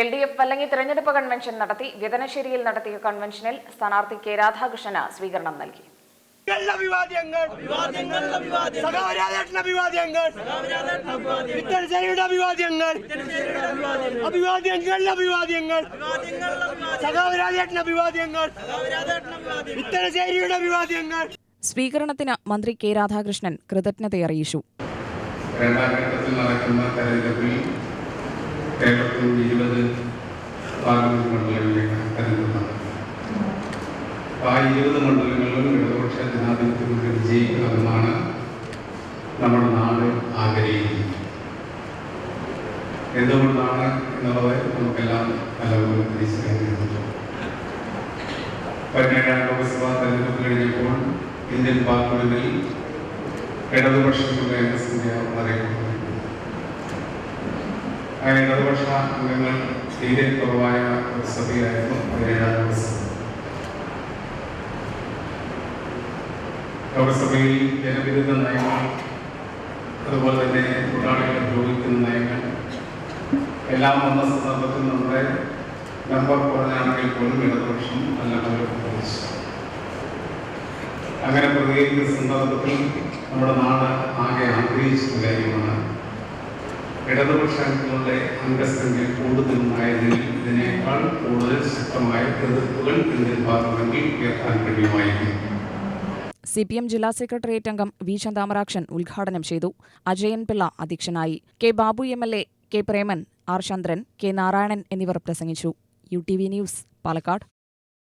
L D F Vallangi തെരഞ്ഞെടുപ്പ് convention നടത്തി വ്യതനശ്ശേരിയിൽ നടത്തിയ കൺവെൻഷനിൽ സ്ഥാനാർത്ഥി കെ രാധാകൃഷ്ണന് സ്വീകരണം നൽകി. അഭിവാദ്യങ്ങൾ. അഭിവാദ്യങ്ങൾ അഭിവാദ്യങ്ങൾ. വിത്തനശ്ശേരിയുടെ അഭിവാദ്യങ്ങൾ. സ്വീകരണത്തിന് മന്ത്രി കെ രാധാകൃഷ്ണൻ കൃതജ്ഞതയറിയിച്ചു. രണ്ടാം ഘട്ടത്തിൽ നടക്കുന്ന തെരഞ്ഞെടുപ്പിൽ കേരളത്തിൽ ഇരുപത് പാർലമെന്റ് മണ്ഡലങ്ങളിലേക്ക് തെരഞ്ഞെടുപ്പ് അപ്പോൾ ആ ഇരുപത് മണ്ഡലങ്ങളിലും ഇടതുപക്ഷ ജനാധിപത്യത്തിൽ വിജയിക്കണമെന്നാണ് നമ്മുടെ നാട് ആഗ്രഹിക്കുന്നത്. എന്തുകൊണ്ടാണ് എന്നുള്ളത് നമുക്കെല്ലാം നല്ലപോലെ തിരിച്ചറിയുന്നുണ്ട് പതിനേഴാം ലോക്സഭാ തെരഞ്ഞെടുപ്പ് കഴിഞ്ഞപ്പോൾ ഇന്ത്യൻ പാർലമെന്റിൽ ഇടതുപക്ഷങ്ങളുടെ അംഗസംഖ്യ വളരെ കുറവായിരുന്നു. ആ ഇടതുപക്ഷ അംഗങ്ങൾ തീരെ കുറവായ ഒരു സഭയായിരുന്നു പതിനേഴാം ലോക്സഭ ലോക്സഭയിൽ ജനവിരുദ്ധ നയങ്ങൾ അതുപോലെ തന്നെ തൊഴിലാളികളെ ദ്രോഹിക്കുന്ന നയങ്ങൾ എല്ലാം വന്ന സന്ദർഭത്തിൽ നമ്മുടെ നമ്പർ കുറഞ്ഞാണെങ്കിൽ പോലും ഇടതുപക്ഷം നല്ല അങ്ങനെ പ്രതികരിക്കുന്ന സന്ദർഭത്തിൽ നമ്മുടെ നാട് ആകെ ആഗ്രഹിച്ചിട്ടുള്ള കാര്യമാണ് ഇടതുപക്ഷങ്ങളുടെ അംഗസംഖ്യ കൂടുതലുമായതിൽ ഇതിനേക്കാൾ കൂടുതൽ ശക്തമായ എതിർപ്പുകൾ ഇന്ത്യൻ പാർലമെന്റിൽ ഉയർത്താൻ കഴിയുമായിരുന്നു. സി പി എം ജില്ലാ സെക്രട്ടേറിയറ്റ് അംഗം വി ചന്താമരാക്ഷൻ ഉദ്ഘാടനം ചെയ്തു. അജയൻ പിള്ള അധ്യക്ഷനായി. K Babu M L A K Preman R Chandran K Narayanan എന്നിവർ പ്രസംഗിച്ചു. U T V news Palakkad.